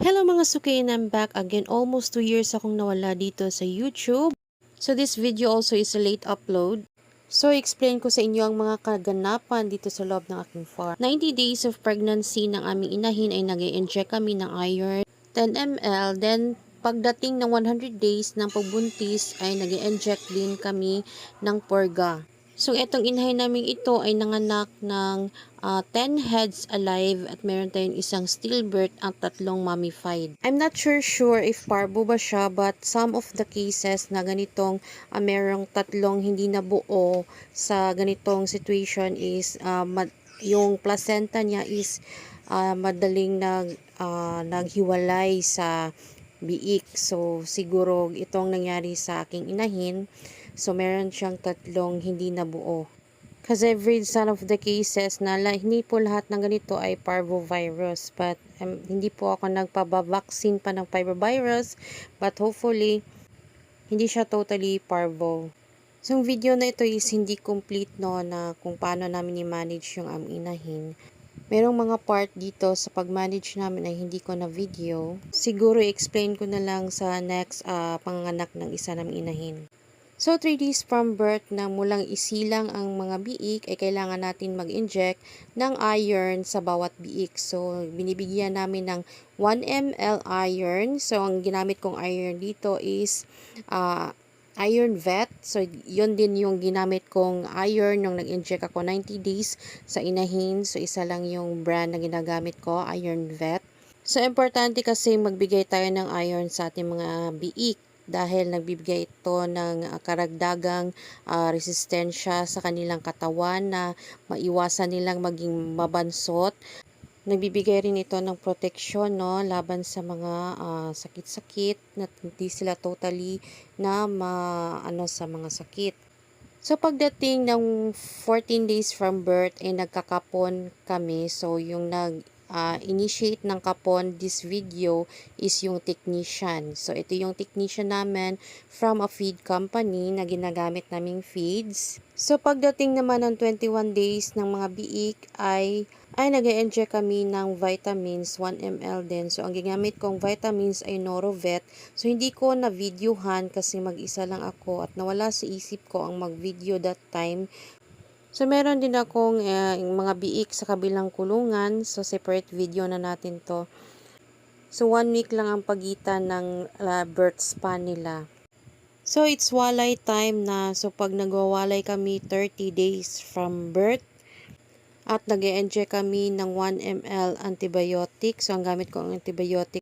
Hello mga suki and I'm back again. Almost 2 years akong nawala dito sa YouTube. So this video also is a late upload. So explain ko sa inyo ang mga kaganapan dito sa loob ng aking farm. 90 days of pregnancy ng aming inahin ay nag inject kami ng iron 10 ml. Then pagdating ng 100 days ng pagbuntis ay nag inject din kami ng Porga. So, itong inahin namin ito ay nanganak ng ah, 10 heads alive at meron tayong isang stillbirth at tatlong mummified. I'm not sure sure if parvo ba siya but some of the cases na ganitong ah, merong tatlong hindi nabuo sa ganitong situation is ma- yung placenta niya is ah, madaling nag, ah, naghiwalay sa biik. So, siguro itong nangyari sa aking inahin. So, meron siyang tatlong hindi nabuo. Kasi every some of the cases na la, hindi po lahat ng ganito ay parvovirus. But um, hindi po ako nagpababaksin pa ng parvovirus. But hopefully, hindi siya totally parvo. So, yung video na ito is hindi complete no na kung paano namin i-manage yung aming inahin. Merong mga part dito sa pag-manage namin ay hindi ko na video. Siguro i-explain ko na lang sa next ah, panganak ng isa naming inahin. So, 3 days from birth na mulang isilang ang mga biik ay kailangan natin mag-inject ng iron sa bawat biik. So, binibigyan namin ng 1 ml iron. So, ang ginamit kong iron dito is ah, iron vet. So, yun din yung ginamit kong iron nung nag-inject ako 90 days sa inahin. So, isa lang yung brand na ginagamit ko, iron vet. So, importante kasi magbigay tayo ng iron sa ating mga biik dahil nagbibigay ito ng ah, karagdagang ah, resistensya sa kanilang katawan na maiwasan nilang maging mabansot. Nagbibigay rin ito ng proteksyon no, laban sa mga ah, sakit-sakit na hindi sila totally na ma, ano, sa mga sakit. So pagdating ng 14 days from birth ay nagkakapon kami. So yung nag ah, initiate ng kapon this video is yung technician. So ito yung technician namin from a feed company na ginagamit naming feeds. So pagdating naman ng 21 days ng mga biik ay ay nag inject kami ng vitamins 1 ml din. So ang ginamit kong vitamins ay Norovet. So hindi ko na videohan kasi mag-isa lang ako at nawala sa isip ko ang mag-video that time. So, meron din akong eh, mga biik sa kabilang kulungan. So, separate video na natin to. So, one week lang ang pagitan ng uh, birth span nila. So, it's walay time na. So, pag nagwawalay kami 30 days from birth, at nag enjoy kami ng 1 ml antibiotic. So, ang gamit ko ang antibiotic